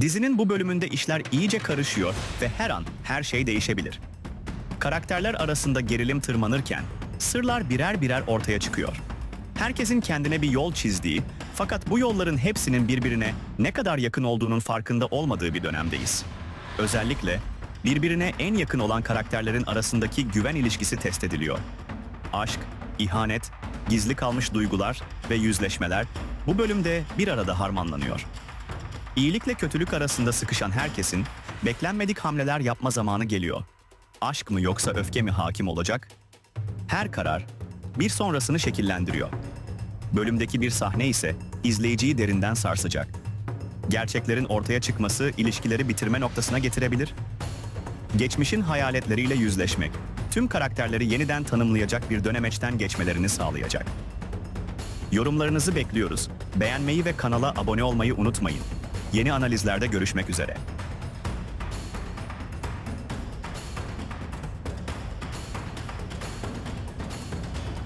Dizinin bu bölümünde işler iyice karışıyor ve her an her şey değişebilir. Karakterler arasında gerilim tırmanırken sırlar birer birer ortaya çıkıyor. Herkesin kendine bir yol çizdiği fakat bu yolların hepsinin birbirine ne kadar yakın olduğunun farkında olmadığı bir dönemdeyiz. Özellikle birbirine en yakın olan karakterlerin arasındaki güven ilişkisi test ediliyor. Aşk, ihanet, gizli kalmış duygular ve yüzleşmeler bu bölümde bir arada harmanlanıyor. İyilikle kötülük arasında sıkışan herkesin beklenmedik hamleler yapma zamanı geliyor. Aşk mı yoksa öfke mi hakim olacak? Her karar bir sonrasını şekillendiriyor. Bölümdeki bir sahne ise izleyiciyi derinden sarsacak. Gerçeklerin ortaya çıkması ilişkileri bitirme noktasına getirebilir. Geçmişin hayaletleriyle yüzleşmek, tüm karakterleri yeniden tanımlayacak bir dönemeçten geçmelerini sağlayacak. Yorumlarınızı bekliyoruz. Beğenmeyi ve kanala abone olmayı unutmayın. Yeni analizlerde görüşmek üzere.